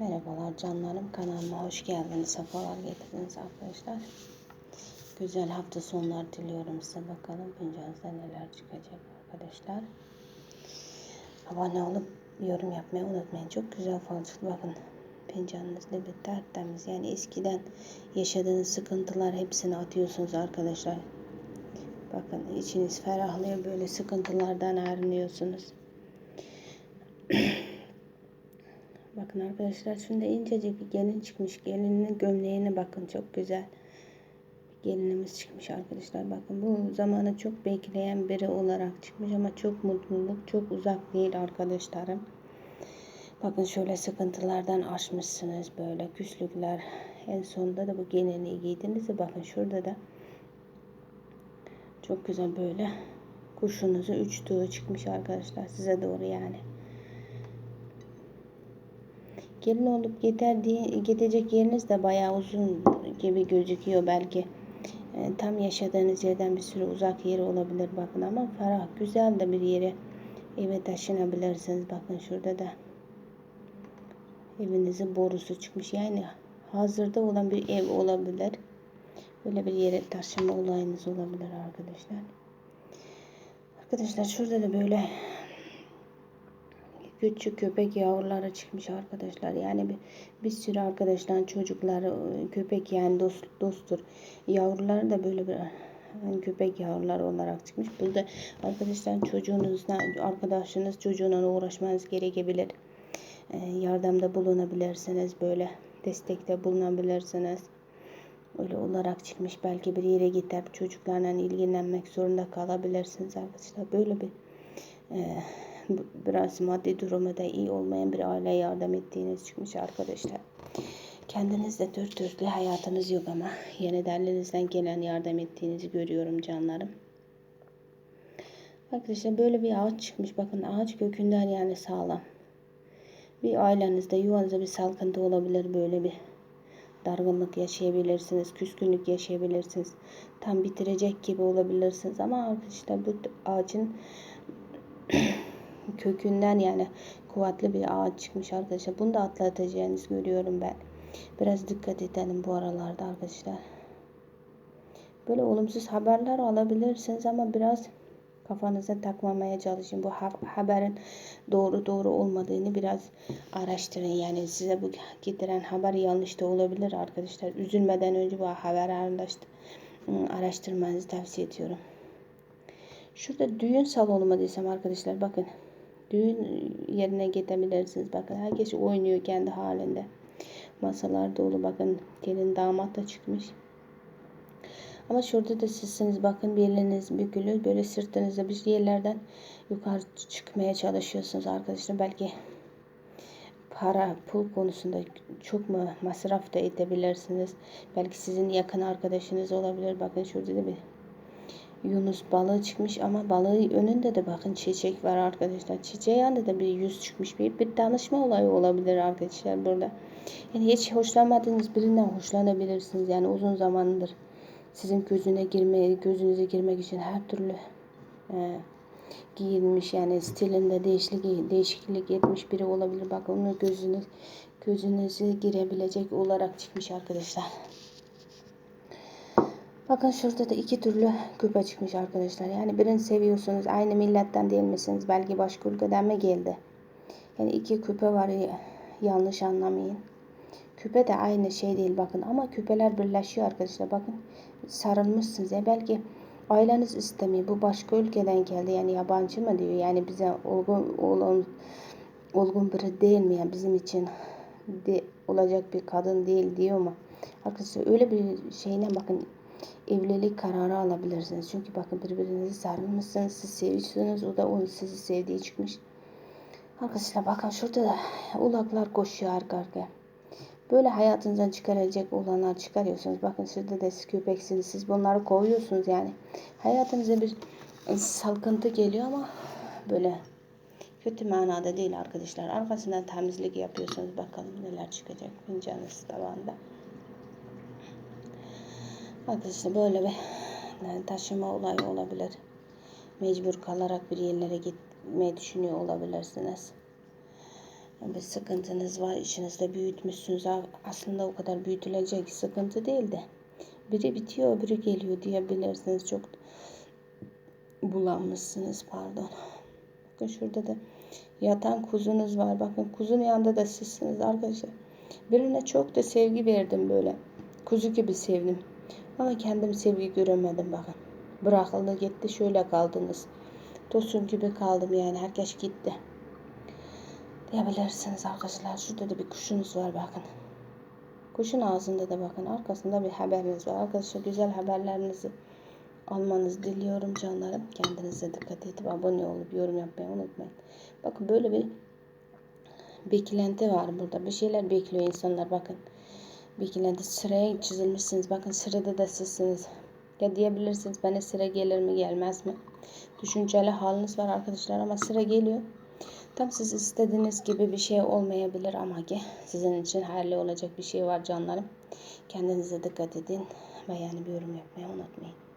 Merhabalar canlarım kanalıma hoş geldiniz. Sefalar getirdiniz arkadaşlar. Güzel hafta sonları diliyorum size. Bakalım fincanınızda neler çıkacak arkadaşlar. Abone olup yorum yapmayı unutmayın. Çok güzel falcık bakın. Fincanınızda bir tertemiz. Yani eskiden yaşadığınız sıkıntılar hepsini atıyorsunuz arkadaşlar. Bakın içiniz ferahlıyor. Böyle sıkıntılardan arınıyorsunuz. Bakın arkadaşlar şimdi incecik bir gelin çıkmış. Gelinin gömleğine bakın çok güzel. Gelinimiz çıkmış arkadaşlar. Bakın bu zamanı çok bekleyen biri olarak çıkmış ama çok mutluluk çok uzak değil arkadaşlarım. Bakın şöyle sıkıntılardan aşmışsınız böyle küslükler. En sonunda da bu gelinliği giydiniz bakın şurada da çok güzel böyle kuşunuzu uçtuğu çıkmış arkadaşlar size doğru yani. Gelin olup yeter diye gidecek yeriniz de bayağı uzun gibi gözüküyor belki. E, tam yaşadığınız yerden bir sürü uzak yeri olabilir bakın ama ferah güzel de bir yere eve taşınabilirsiniz. Bakın şurada da evinizin borusu çıkmış. Yani hazırda olan bir ev olabilir. Böyle bir yere taşıma olayınız olabilir arkadaşlar. Arkadaşlar şurada da böyle küçük köpek yavruları çıkmış arkadaşlar. Yani bir, bir sürü arkadaşlar çocukları köpek yani dost, dosttur. Yavruları da böyle bir yani köpek yavruları olarak çıkmış. Burada arkadaşlar çocuğunuzla arkadaşınız çocuğuna uğraşmanız gerekebilir. Ee, yardımda bulunabilirsiniz böyle destekte bulunabilirsiniz. Öyle olarak çıkmış. Belki bir yere gidip çocuklarla ilgilenmek zorunda kalabilirsiniz arkadaşlar. Böyle bir e, biraz maddi durumu da iyi olmayan bir aile yardım ettiğiniz çıkmış arkadaşlar. Kendinizde dört dörtlü hayatınız yok ama yeni derlerinizden gelen yardım ettiğinizi görüyorum canlarım. Arkadaşlar böyle bir ağaç çıkmış. Bakın ağaç kökünden yani sağlam. Bir ailenizde yuvanızda bir salkıntı olabilir böyle bir dargınlık yaşayabilirsiniz, küskünlük yaşayabilirsiniz. Tam bitirecek gibi olabilirsiniz ama arkadaşlar bu ağacın kökünden yani kuvvetli bir ağaç çıkmış arkadaşlar. Bunu da atlatacağınızı görüyorum ben. Biraz dikkat edelim bu aralarda arkadaşlar. Böyle olumsuz haberler alabilirsiniz ama biraz kafanıza takmamaya çalışın. Bu haberin doğru doğru olmadığını biraz araştırın. Yani size bu getiren haber yanlış da olabilir arkadaşlar. Üzülmeden önce bu haberi araştırmanızı tavsiye ediyorum. Şurada düğün salonu mu desem arkadaşlar bakın. Düğün yerine gidebilirsiniz. Bakın herkes oynuyor kendi halinde. Masalar dolu bakın. Gelin damat da çıkmış. Ama şurada da sizsiniz. Bakın beliniz bükülü. Böyle sırtınızda bir yerlerden yukarı çıkmaya çalışıyorsunuz arkadaşlar. Belki para, pul konusunda çok mu masraf da edebilirsiniz. Belki sizin yakın arkadaşınız olabilir. Bakın şurada da bir Yunus balığı çıkmış ama balığı önünde de bakın çiçek var arkadaşlar. Çiçeğin yanında da bir yüz çıkmış. Bir, bir danışma olayı olabilir arkadaşlar burada. Yani hiç hoşlanmadığınız birinden hoşlanabilirsiniz. Yani uzun zamandır sizin gözüne girmeye, gözünüze girmek için her türlü e, giyinmiş yani stilinde değişiklik, değişiklik etmiş biri olabilir. Bakın onun gözünüz gözünüze girebilecek olarak çıkmış arkadaşlar. Bakın şurada da iki türlü küpe çıkmış arkadaşlar. Yani birini seviyorsunuz. Aynı milletten değil misiniz? Belki başka ülkeden mi geldi? Yani iki küpe var. Yanlış anlamayın. Küpe de aynı şey değil bakın. Ama küpeler birleşiyor arkadaşlar. Bakın sarılmışsınız. Ya belki aileniz istemiyor. Bu başka ülkeden geldi. Yani yabancı mı diyor. Yani bize olgun, olgun, olgun biri değil mi? Yani bizim için de, olacak bir kadın değil diyor mu? Arkadaşlar öyle bir şeyine bakın evlilik kararı alabilirsiniz. Çünkü bakın birbirinizi sarılmışsınız, siz seviyorsunuz, o da onu sizi sevdiği çıkmış. Arkadaşlar bakın şurada da ulaklar koşuyor arka arkaya. Böyle hayatınızdan çıkaracak olanlar çıkarıyorsunuz. Bakın şurada da siz köpeksiniz. Siz bunları kovuyorsunuz yani. Hayatınıza bir salkıntı geliyor ama böyle kötü manada değil arkadaşlar. Arkasından temizlik yapıyorsunuz. Bakalım neler çıkacak fincanınız tavanda. Arkadaşlar böyle bir yani taşıma olayı olabilir. Mecbur kalarak bir yerlere gitmeyi düşünüyor olabilirsiniz. bir sıkıntınız var, içinizde büyütmüşsünüz. Aslında o kadar büyütülecek sıkıntı değil de. Biri bitiyor, biri geliyor diyebilirsiniz. Çok bulanmışsınız pardon. Bakın şurada da yatan kuzunuz var. Bakın kuzun yanında da sizsiniz arkadaşlar. Birine çok da sevgi verdim böyle. Kuzu gibi sevdim. Ama kendim sevgi göremedim bakın. Bırakıldı gitti şöyle kaldınız. Tosun gibi kaldım yani herkes gitti. Diyebilirsiniz arkadaşlar. Şurada da bir kuşunuz var bakın. Kuşun ağzında da bakın arkasında bir haberiniz var. Arkadaşlar güzel haberlerinizi almanızı diliyorum canlarım. Kendinize dikkat edip abone olup yorum yapmayı unutmayın. Bakın böyle bir beklenti var burada. Bir şeyler bekliyor insanlar bakın. Beklenti sıraya çizilmişsiniz. Bakın sırada da sizsiniz. Ya diyebilirsiniz bana sıra gelir mi gelmez mi? Düşünceli haliniz var arkadaşlar ama sıra geliyor. Tam siz istediğiniz gibi bir şey olmayabilir ama ki sizin için hayırlı olacak bir şey var canlarım. Kendinize dikkat edin. Beğenip yorum yapmayı unutmayın.